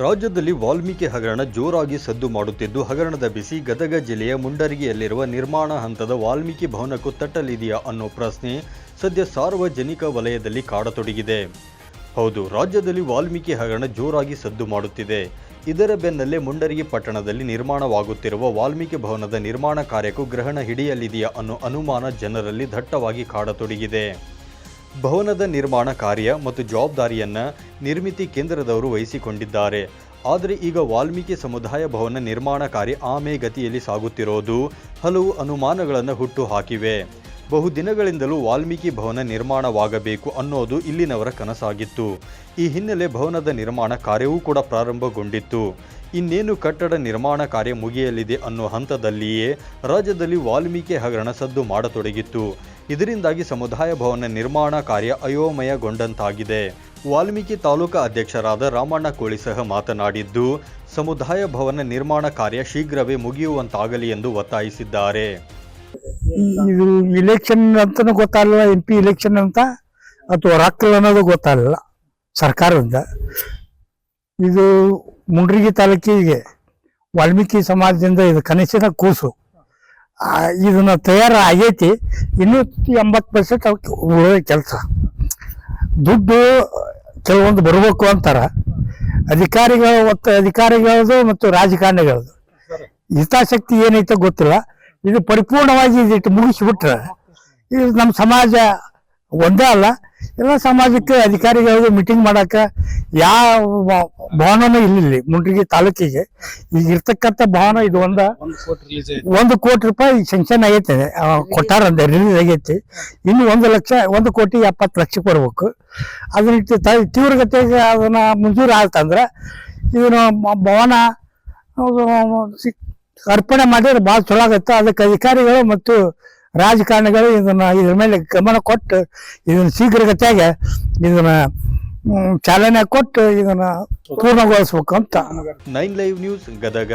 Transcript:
ರಾಜ್ಯದಲ್ಲಿ ವಾಲ್ಮೀಕಿ ಹಗರಣ ಜೋರಾಗಿ ಸದ್ದು ಮಾಡುತ್ತಿದ್ದು, ಹಗರಣದ ಬಿಸಿ ಗದಗ ಜಿಲ್ಲೆಯ ಮುಂಡರಗಿಯಲ್ಲಿರುವ ನಿರ್ಮಾಣ ಹಂತದ ವಾಲ್ಮೀಕಿ ಭವನಕ್ಕೂ ತಟ್ಟಲಿದೆಯಾ ಅನ್ನೋ ಪ್ರಶ್ನೆ ಸದ್ಯ ಸಾರ್ವಜನಿಕ ವಲಯದಲ್ಲಿ ಕಾಡತೊಡಗಿದೆ. ಹೌದು, ರಾಜ್ಯದಲ್ಲಿ ವಾಲ್ಮೀಕಿ ಹಗರಣ ಜೋರಾಗಿ ಸದ್ದು ಮಾಡುತ್ತಿದೆ. ಇದರ ಬೆನ್ನಲ್ಲೇ ಮುಂಡರಗಿ ಪಟ್ಟಣದಲ್ಲಿ ನಿರ್ಮಾಣವಾಗುತ್ತಿರುವ ವಾಲ್ಮೀಕಿ ಭವನದ ನಿರ್ಮಾಣ ಕಾರ್ಯಕ್ಕೂ ಗ್ರಹಣ ಹಿಡಿಯಲಿದೆಯಾ ಅನ್ನೋ ಅನುಮಾನ ಜನರಲ್ಲಿ ದಟ್ಟವಾಗಿ ಕಾಡತೊಡಗಿದೆ. ಭವನದ ನಿರ್ಮಾಣ ಕಾರ್ಯ ಮತ್ತು ಜವಾಬ್ದಾರಿಯನ್ನು ನಿರ್ಮಿತಿ ಕೇಂದ್ರದವರು ವಹಿಸಿಕೊಂಡಿದ್ದಾರೆ. ಆದರೆ ಈಗ ವಾಲ್ಮೀಕಿ ಸಮುದಾಯ ಭವನ ನಿರ್ಮಾಣ ಕಾರ್ಯ ಆಮೆಗತಿಯಲ್ಲಿ ಸಾಗುತ್ತಿರೋದು ಹಲವು ಅನುಮಾನಗಳನ್ನು ಹುಟ್ಟು ಹಾಕಿವೆ. ಬಹುದಿನಗಳಿಂದಲೂ ವಾಲ್ಮೀಕಿ ಭವನ ನಿರ್ಮಾಣವಾಗಬೇಕು ಅನ್ನೋದು ಇಲ್ಲಿನವರ ಕನಸಾಗಿತ್ತು. ಈ ಹಿನ್ನೆಲೆ ಭವನದ ನಿರ್ಮಾಣ ಕಾರ್ಯವೂ ಕೂಡ ಪ್ರಾರಂಭಗೊಂಡಿತ್ತು. ಇನ್ನೇನು ಕಟ್ಟಡ ನಿರ್ಮಾಣ ಕಾರ್ಯ ಮುಗಿಯಲಿದೆ ಅನ್ನೋ ಹಂತದಲ್ಲಿಯೇ ರಾಜ್ಯದಲ್ಲಿ ವಾಲ್ಮೀಕಿ ಹಗರಣ ಸದ್ದು ಮಾಡತೊಡಗಿತ್ತು. ಇದರಿಂದಾಗಿ ಸಮುದಾಯ ಭವನ ನಿರ್ಮಾಣ ಕಾರ್ಯ ಅಯೋಮಯಗೊಂಡಂತಾಗಿದೆ. ವಾಲ್ಮೀಕಿ ತಾಲೂಕಾ ಅಧ್ಯಕ್ಷರಾದ ರಾಮಣ್ಣ ಕೋಳಿ ಸಹ ಮಾತನಾಡಿದ್ದು, ಸಮುದಾಯ ಭವನ ನಿರ್ಮಾಣ ಕಾರ್ಯ ಶೀಘ್ರವೇ ಮುಗಿಯುವಂತಾಗಲಿ ಎಂದು ಒತ್ತಾಯಿಸಿದ್ದಾರೆ. ಇದು ಇಲೆಕ್ಷನ್ ಅಂತಾನು ಗೊತ್ತಾಗಲ್ಲ ಎಂ ಪಿ ಇಲೆಕ್ಷನ್ ಅಂತ, ಅಥವಾ ರೊಕ್ಕ ಅನ್ನೋದು ಗೊತ್ತಾಗಲ್ಲ ಸರ್ಕಾರದಿಂದ. ಇದು ಮುಂಡ್ರಿಗಿ ತಾಲೂಕಿಗೆ ವಾಲ್ಮೀಕಿ ಸಮಾಜದಿಂದ ಇದು ಕನಸಿನ ಕೂಸು. ಇದನ್ನ ತಯಾರು ಆಗೈತಿ ಇನ್ನೂ ಎಂಬತ್ತು ಪರ್ಸೆಂಟ್ ಉಳಿದ ಕೆಲಸ. ದುಡ್ಡು ಕೆಲವೊಂದು ಬರಬೇಕು ಅಂತಾರ. ಅಧಿಕಾರಿಗಳು ಒತ್ತು ಅಧಿಕಾರಿಗಳದು ಮತ್ತು ರಾಜಕಾರಣಿಗಳದು. ಹಿತಾಸಕ್ತಿ ಏನೈತೆ ಗೊತ್ತಿಲ್ಲ. ಇದು ಪರಿಪೂರ್ಣವಾಗಿ ಇದಿಟ್ಟು ಮುಗಿಸಿಬಿಟ್ರೆ ಇದು ನಮ್ಮ ಸಮಾಜ ಒಂದೇ ಅಲ್ಲ ಎಲ್ಲ ಸಮಾಜಕ್ಕೆ ಅಧಿಕಾರಿಗಳಿಗೆ ಮೀಟಿಂಗ್ ಮಾಡಕ ಯಾವ ಭವನನೂ ಇಲ್ಲಿ ಮುಂಡ್ರಿಗಿ ತಾಲೂಕಿಗೆ. ಈಗ ಇರ್ತಕ್ಕಂಥ ಭವನ ಇದು ಒಂದ ಒಂದು ಕೋಟಿ ರೂಪಾಯಿ ಸೆಂಕ್ಷನ್ ಆಗೈತೆ. ಕೊಟ್ಟಾರ ಅಂದ್ರೆ ರಿಲೀಸ್ ಆಗೈತಿ. ಇನ್ನು ಒಂದು ಲಕ್ಷ ಒಂದು ಕೋಟಿ ಎಪ್ಪತ್ತು ಲಕ್ಷ ಕೊಡ್ಬೇಕು. ಅದನ್ನ ತೀವ್ರಗತಿಗೆ ಅದನ್ನ ಮಂಜೂರು ಆಯ್ತಂದ್ರೆ ಇದನ್ನ ಭವನ ಅರ್ಪಣೆ ಮಾಡಿದ್ರೆ ಭಾಳ ಚಲೋ ಆಗತ್ತೆ. ಅದಕ್ಕೆ ಅಧಿಕಾರಿಗಳು ಮತ್ತು ರಾಜಕಾರಣಿಗಳು ಇದನ್ನ ಇದ್ರ ಮೇಲೆ ಗಮನ ಕೊಟ್ಟು ಇದನ್ನ ಶೀಘ್ರಗತಿಯಾಗಿ ಇದನ್ನ ಚಾಲನೆ ಕೊಟ್ಟು ಇದನ್ನ ಪೂರ್ಣಗೊಳಿಸ್ಬೇಕು ಅಂತ. Nine live news Gadag.